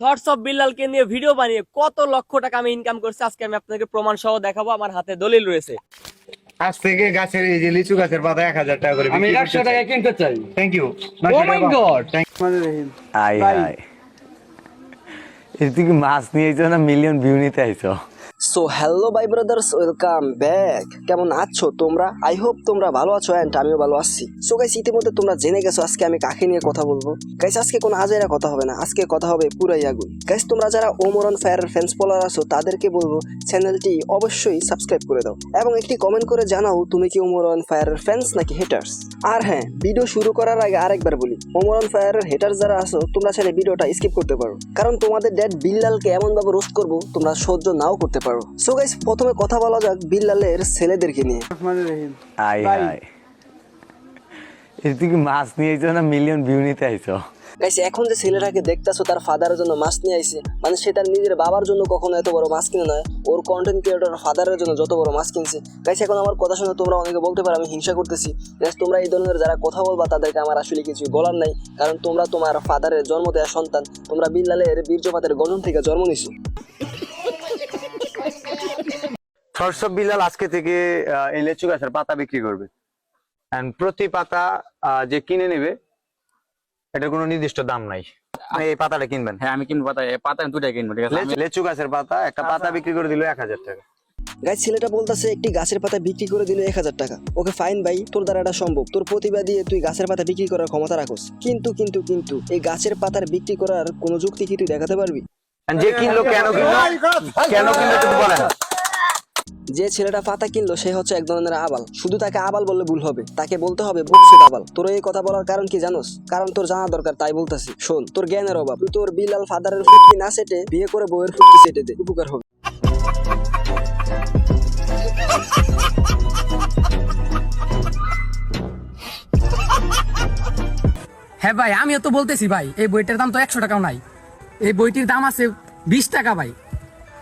Thoughts of বিল্লালকে নিয়ে video বানিয়ে কত লক্ষ টাকা আমি ইনকাম করছি আজকে আমি আপনাকে প্রমাণ সহ দেখাবো আমার হাতে দলিল রয়েছে। আজ থেকে গাছের এই যে লিচু গাছের পাতা এক হাজার টাকা করে আমি একশো টাকা কিনতে চাই। Thank you Oh my God! আই হাই তুই কি মাছ নিয়ে আইছো না মিলিয়ন ভিউ নিতে আইছো? So hello bye brothers welcome back কেমন আছো তোমরা? আই হোপ তোমরা ভালো আছো অ্যান্ড আমিও ভালো আছি। সো গাইস ইতিমধ্যে তোমরা জেনে গেছো আজকে আমি কাকে নিয়ে কথা বলব। গাইস আজকে কোনো আজাইরা কথা হবে না। আজকে কথা হবে পুরাই আগুন। গাইস তোমরা যারা ওমরন ফায়ার ফ্যান্স ফলোয়ার আছো, তাদেরকে বলব চ্যানেলটি অবশ্যই সাবস্ক্রাইব করে দাও। এবং একটি কমেন্ট করে জানাও, তুমি কি ওমরন ফায়ার ফ্যান্স নাকি হেটার্স আর হ্যাঁ ভিডিও শুরু করার আগে আরেকবার বলি ওমরন ফায়ারের হেটার্স যারা আছো, তোমরা চাইলে ভিডিওটা স্কিপ করতে পারো। কারণ তোমাদের ড্যাড বিল্লালকে এমন ভাবে রোস্ট করব, তোমরা সহ্য নাও করতে পারো। সো গাইস প্রথমে কথা বলা যাক বিল্লালের ছেলেদেরকে নিয়ে। আই হাই মাছ নিয়ে আইছো না মিলিয়ন ভিউ নিতে আইছো? গাইস এখন যে ছেলেটাকে দেখতাছো তার ফাদারের জন্য মাছ নিয়ে আইছে। মানে সে তার নিজের বাবার জন্য কখনো এত বড় মাছ কিনে নয় ওর কন্টেন্ট ক্রিয়েটর ফাদারের জন্য যত বড় মাছ কিনছে। গাইস এখন আমার কথা শুনে তোমরা অনেকে বলতে পারো আমি হিংসা করতেছি। গাইস তোমরা এই ধরনের যারা কথা বলবা তাদেরকে আমার আসলে কিছু বলার নাই কারণ তোমরা তোমার ফাদারের জন্ম দেওয়া সন্তান। তোমরা বিল্লালের বীর্যপাতের গঠন থেকে জন্ম নিছো। অফ বিলাল আজকে থেকে আহ, এই লেচু গাছের পাতা বিক্রি করবে। এন্ড প্রতি পাতা যে কিনে নেবে এটার কোনো নির্দিষ্ট দাম নাই। এই পাতাটা কিনবেন। হ্যাঁ আমি কিনবো পাতা পাতা কিনবো ঠিক আছে? লেচু- গাছের পাতা একটা পাতা বিক্রি করে দিল এক হাজার টাকা। গাইস ছেলেটা বলতেছে একটি গাছের পাতা বিক্রি করে দিলে এক হাজার টাকা। ওকে ফাইন ভাই তোর দ্বারা এটা সম্ভব। তোর প্রতিভা দিয়ে তুই গাছের পাতা বিক্রি করার ক্ষমতা রাখোস। কিন্তু কিন্তু কিন্তু এই গাছের পাতার বিক্রি করার কোনো যুক্তি কি তুই দেখাতে পারবি? যে কিনলো কেন কিনলো? কেন কিনলো বলেন। যে ছেলেটা পাতা কিনলো, সে হচ্ছে এক ধরনের আবাল। শুধু তাকে আবাল বললে ভুল হবে, তাকে বলতে হবে বুকসুদ আবাল। তোর এই কথা বলার কারণ কি জানোস? কারণ তোর জানা দরকার, তাই বলতাছি। শোন, তোর জ্ঞানের অভাব। তুই তোর বিলাল ফাদারের ফুটকি না সেটে বিয়ে করে বউয়ের ফুটকি সেটে দে। উপকার হবে। হ্যাঁ ভাই, আমিও তো বলতেছি ভাই, এই বইটার দাম তো একশো টাকাও নাই। এই বইটির দাম আছে বিশ টাকা ভাই।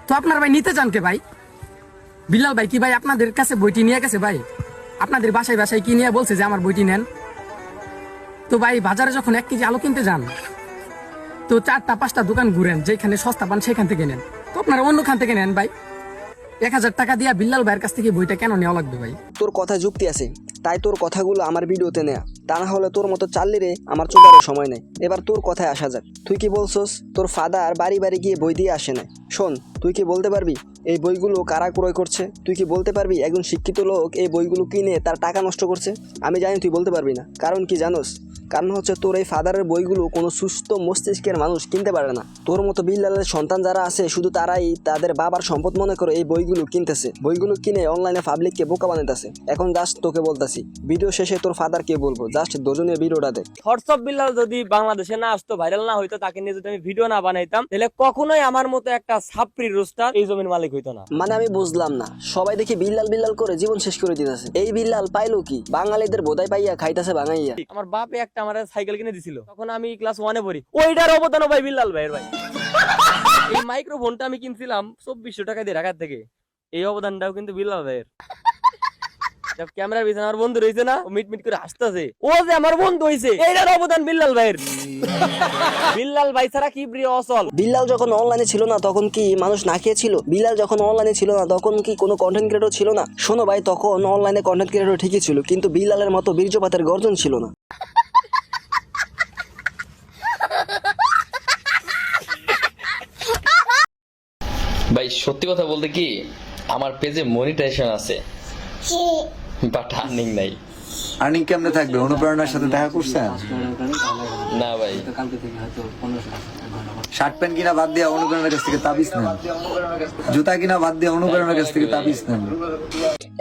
তো আপনার ভাই নিতে চান কে ভাই? বিল্লাল ভাই কি ভাই আপনাদের কাছে বইটি নিয়ে গেছে ভাই? আপনাদের বাসায় বাসায় কি নিয়ে বলছে যে আমার বইটি নেন? তো ভাই বাজারে যখন এক কেজি আলু কিনতে যান, তো চারটা পাঁচটা দোকান ঘুরেন, যেখানে সস্তা পান সেখান থেকে নেন। তো আপনারা অন্যখান থেকে নেন ভাই। এক হাজার টাকা দিয়া বিল্লাল ভাইয়ের কাছ থেকে বইটা কেন নেওয়া লাগবে ভাই? তোর কথা যুক্তি আছে, তাই তোর কথাগুলো আমার ভিডিওতে নেয়া। তা না হলে তোর মতো চাললি রে আমার চোদারও সময় নেই। এবার তোর কথায় আসা যাক। তুই কি বলছস? তোর ফাদার বাড়ি বাড়ি গিয়ে বই দিয়ে আসে না শোন, তুই কি বলতে পারবি? এই বইগুলো কারা ক্রয় করছে? তুই কি বলতে পারবি একজন শিক্ষিত লোক এই বইগুলো কিনে তার টাকা নষ্ট করছে? আমি জানি তুই বলতে পারবি না। কারণ কি জানোস? কারণ হচ্ছে তোর এই ফাদারের বইগুলো কোনো সুস্থ মস্তিষ্কের মানুষ কিনতে পারে না। তোর মতো বিল্লালের সন্তান যারা আছে শুধু তারাই তাদের বাবার সম্পদ মনে করে এই বইগুলো কিনতেছে। বইগুলো কিনে অনলাইনে পাবলিককে বোকা বানাইতেছে। এখন জাস্ট তোকে বলতাছি ভিডিও শেষে তোর ফাদারকে বলব জাস্ট দুজনের ভিডিওটা দেখ। অফ বিল্লাল যদি বাংলাদেশে না আসতো ভাইরাল না হইতো তাকে নিয়ে যদি আমি ভিডিও না বানাইতাম তাহলে কখনোই আমার মতো একটা সাপ্রি রোস্টার এই জমির মালিক হইতো না। মানে আমি বুঝলাম না সবাই দেখি বিল্লাল বিল্লাল করে জীবন শেষ করে দিতেছে। এই বিল্লাল পাইলো কি? বাঙালিদের বোধাই পাইয়া খাইতেছে বাঙাইয়া আমার বাপে একটা আমার সাইকেল কিনে দিছিল। তখন আমি ক্লাস ওয়ানে পড়ি। ওইটার অবদান ভাই বিল্লাল ভাইয়ের ভাই। এই মাইক্রোফোনটা আমি কিনছিলাম চব্বিশশো টাকা দিয়ে থেকে। এই অবদানটাও কিন্তু বিল্লাল ভাইয়ের। ক্যামেরার পিছনে আমার বন্ধু রয়েছে না মিট মিট করে হাসতেছে। ও যে আমার বন্ধু হইছে, এইটার অবদান বিল্লাল ভাইয়ের। বিল্লাল ভাই ছাড়া কি প্রিয় অচল? বিল্লাল যখন অনলাইনে ছিল না, তখন কি মানুষ না খেয়েছিল? বিল্লাল যখন অনলাইনে ছিল না, তখন কি কোনো কন্টেন্ট ক্রিয়েটর ছিল না? শোনো ভাই, তখন অনলাইনে কন্টেন্ট ক্রিয়েটর ঠিকই ছিল, কিন্তু বিল্লালের মতো বীর্যপাতের গর্জন ছিল না ভাই সত্যি কথা বলতে কি আমার পেজে মনিটাইজেশন আছে। বাট আর্নিং নাই। আর্নিং কেমনে থাকবে? অনুপ্রেরণার সাথে দেখা করছেন? না ভাই। শার্ট প্যান্ট কিনা বাদ দিয়ে অনুপ্রেরণার কাছ থেকে তাবিজ নেন। জুতা কিনা বাদ দিয়ে অনুপ্রেরণার কাছ থেকে তাবিজ নেন।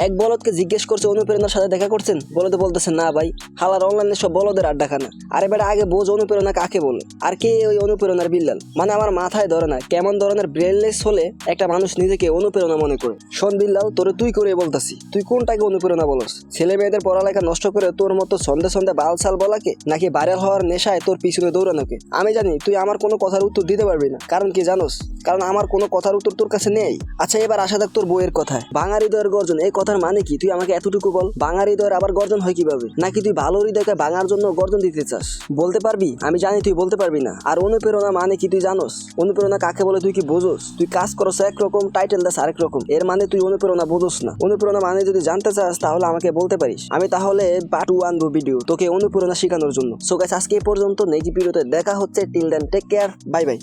এক বলদকে জিজ্ঞেস করছে, অনুপ্রেরণার সাথে দেখা করছেন? বলতে বলতেছে, না ভাই, হালার অনলাইনে সব বলদের আড্ডা খানা আরে বেটা, আগে বোঝ অনুপ্রেরণা কাকে বলে? আর কে ওই অনুপ্রেরণার বিল্লাল? মানে আমার মাথায় ধরে না, কেমন ধরনের ব্রেনলেস হলে একটা মানুষ নিজেকে অনুপ্রেরণা মনে করে? শোন বিল্লাল, তোরে তুই করে বলতাছি, তুই কোনটাকে অনুপ্রেরণা বলস? ছেলে মেয়েদের পড়ালেখা নষ্ট করে তোর মতো সন্ধে সন্ধে বালসাল বলাকে, নাকি ভাইরাল হওয়ার নেশায় তোর পিছনে দৌড়ানোকে? আমি জানি, তুই আমার কোনো কথার উত্তর দিতে পারবি না। কারণ কি জানোস? কারণ আমার কোনো কথার উত্তর তোর কাছে নেই। আচ্ছা এবার আসা দেখ তোর বইয়ের কথায়। ভাঙা হৃদয়ের গর্জন, এই কথা কথার মানে কি? তুই আমাকে এতটুকু বল বাঙা হৃদয়ের আবার গর্জন হয় কীভাবে? নাকি তুই ভালো হৃদয়কে ভাঙার জন্য গর্জন দিতে চাস? বলতে পারবি? আমি জানি তুই বলতে পারবি না। আর অনুপ্রেরণা মানে কি তুই জানোস? অনুপ্রেরণা কাকে বলে তুই কি বোঝোস? তুই কাজ করস একরকম টাইটেল দাস আরেক রকম এর মানে তুই অনুপ্রেরণা বোঝোস না। অনুপ্রেরণা মানে যদি জানতে চাস, তাহলে আমাকে বলতে পারিস। আমি তাহলে পার্ট ওয়ান ভিডিও তোকে অনুপ্রেরণা শেখানোর জন্য। সো আজকে এই পর্যন্ত নেকি ভিডিওতে দেখা হচ্ছে। Till then take care bye bye